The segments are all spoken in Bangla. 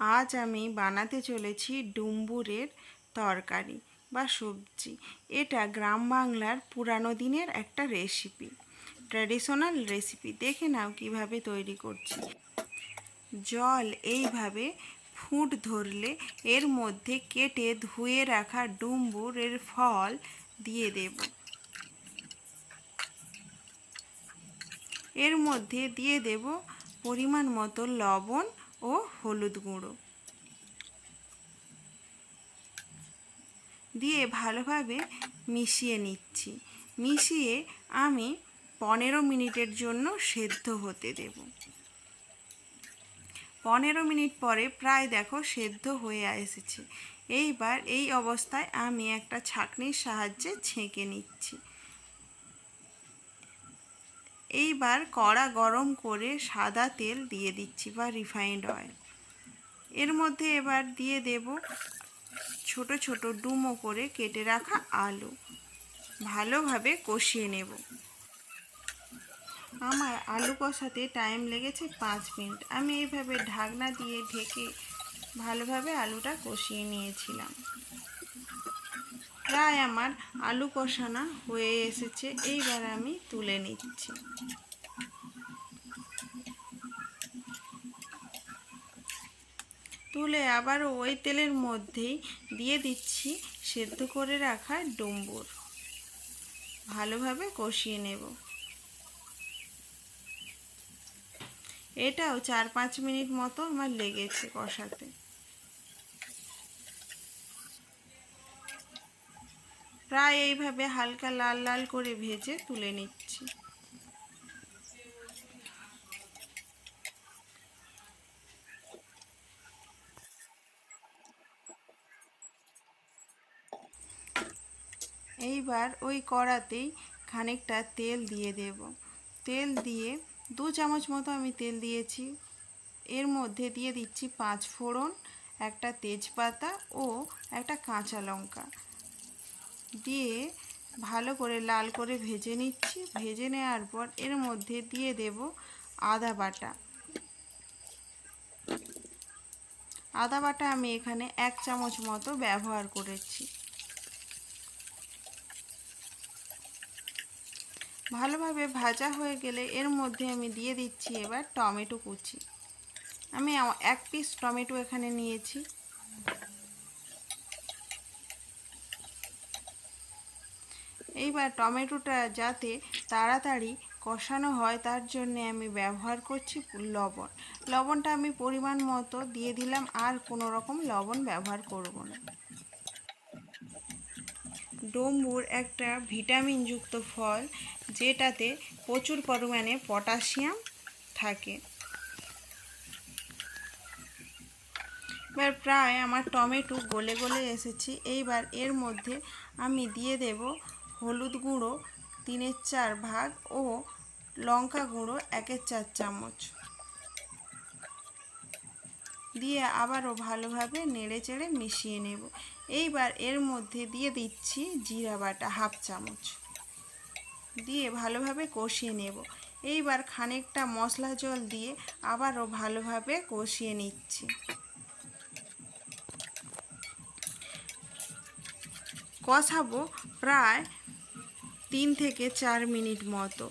আজ আমি বানাতে চলেছি ডুম্বুরের তরকারি বা সবজি। এটা গ্রাম বাংলার পুরানো দিনের একটা রেসিপি ট্র্যাডিশনাল রেসিপি দেখে নাও কীভাবে তৈরি করছি। জল এইভাবে ফুট ধরলে এর মধ্যে কেটে ধুয়ে রাখা ডুম্বুরের ফল দিয়ে দেব। এর মধ্যে দিয়ে দেব পরিমাণ মতো লবণ ও হলুদ গুঁড়ো। দিয়ে ভালোভাবে মিশিয়ে নিচ্ছি। মিশিয়ে আমি পনেরো মিনিটের জন্য সেদ্ধ হতে দেব। পনেরো মিনিট পরে প্রায় দেখো সেদ্ধ হয়ে এসেছে। এইবার এই অবস্থায় আমি একটা ছাঁকনির সাহায্যে ছেঁকে নিচ্ছি। এইবার কড়া গরম করে সাদা তেল দিয়ে দিচ্ছি বা রিফাইন্ড অয়েল এর মধ্যে এবার দিয়ে দেব ছোট ছোট ডুমো করে কেটে রাখা আলু। ভালোভাবে কষিয়ে নেব। আমার আলু কষাতে টাইম লেগেছে পাঁচ মিনিট। আমি এইভাবে ঢাকনা দিয়ে ঢেকে ভালোভাবে আলুটা কষিয়ে নিয়েছিলাম। প্রায় আমার আলু কষানা হয়ে এসেছে। এইবার আমি তুলে নিচ্ছি। তুলে আবার ওই তেলের মধ্যেই দিয়ে দিচ্ছি সেদ্ধ করে রাখা ডুম্বুর। ভালোভাবে কষিয়ে নেব। এটাও চার পাঁচ মিনিট মতো আমার লেগেছে কষাতে। প্রায় এইভাবে হালকা লাল লাল করে ভেজে তুলে নিচ্ছি। এইবার ওই কড়াতেই খানিকটা তেল দিয়ে দেব। তেল দিয়ে দু চামচ মতো আমি তেল দিয়েছি। এর মধ্যে দিয়ে দিচ্ছি পাঁচ ফোড়ন, একটা তেজপাতা ও একটা কাঁচা লঙ্কা। দিয়ে ভালো করে লাল করে ভেজে নিচ্ছি। ভেজে নেওয়ার পর এর মধ্যে দিয়ে দেব আদা বাটা। আদা বাটা আমি এখানে এক চামচ মতো ব্যবহার করেছি। ভালোভাবে ভাজা হয়ে গেলে এর মধ্যে আমি দিয়ে দিচ্ছি এবার টমেটো কুচি। আমি এক পিস টমেটো এখানে নিয়েছি। এইবার টমেটোটা যাতে তাড়াতাড়ি কষানো হয়, তার জন্য আমি ব্যবহার করছি লবণ। লবণটা আমি পরিমাণ মতো দিয়ে দিলাম, আর কোনো রকম লবণ ব্যবহার করব না। ডম্বুর একটা ভিটামিনযুক্ত ফল, যেটাতে প্রচুর পরিমাণে পটাশিয়াম থাকে। এবার প্রায় আমার টমেটো গলে গলে এসেছি। এইবার এর মধ্যে আমি দিয়ে দেব হলুদ গুঁড়ো, তিনের চার ভাগ ও লঙ্কা গুঁড়ো, একের চার চামচ। দিয়ে আবারও ভালোভাবে নেড়ে চেড়ে মিশিয়ে নেব। এইবার এর মধ্যে দিয়ে দিচ্ছি জিরা বাটা হাফ চামচ। দিয়ে ভালোভাবে কষিয়ে নেব। এইবার খানিকটা মশলা জল দিয়ে আবারও ভালোভাবে কষিয়ে নিচ্ছি। কষাবো প্রায় তিন থেকে চার মিনিট মতো।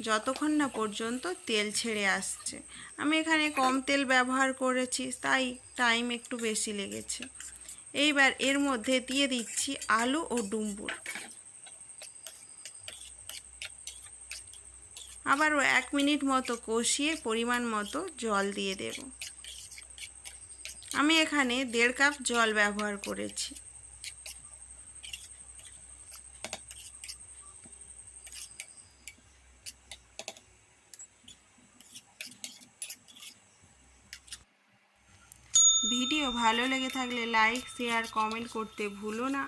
যতক্ষণ না পর্যন্ত তেল ছেড়ে আসছে। আমি এখানে কম তেল ব্যবহার করেছি, তাই টাইম একটু বেশি লেগেছে। এইবার এর মধ্যে দিয়ে দিচ্ছি আলু ও ডুম্বুর। আবারও এক মিনিট মতো কষিয়ে পরিমাণ মতো জল দিয়ে দেব। আমি এখানে দেড় কাপ জল ব্যবহার করেছি। ভিডিও ভালো লেগে থাকলে লাইক, শেয়ার, কমেন্ট করতে ভুলো না।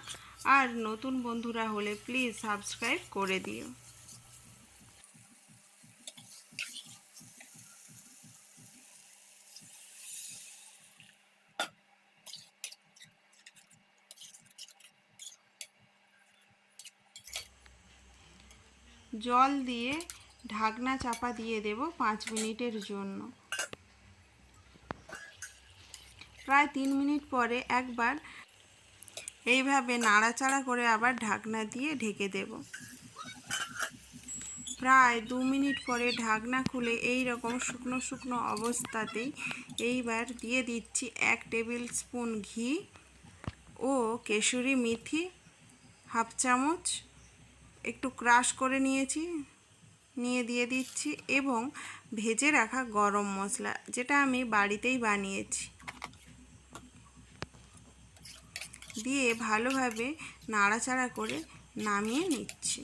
আর নতুন বন্ধুরা হলে প্লিজ সাবস্ক্রাইব করে দিও। জল দিয়ে ঢাকনা চাপা দিয়ে দেব পাঁচ মিনিটের জন্য। প্রায় তিন মিনিট পরে একবার এইভাবে নাড়াচাড়া করে আবার ঢাকনা দিয়ে ঢেকে দেব। প্রায় দু মিনিট পরে ঢাকনা খুলে এই রকম শুকনো শুকনো অবস্থাতেই এইবার দিয়ে দিচ্ছি এক টেবিল স্পুন ঘি ও কেশরি মেথি, হাফ চামচ, একটু ক্রাশ করে নিয়েছি, নিয়ে দিয়ে দিচ্ছি এবং ভেজে রাখা গরম মশলা যেটা আমি বাড়িতেই বানিয়েছি। দিয়ে ভালোভাবে নাড়াচাড়া করে নামিয়ে নিচ্ছি।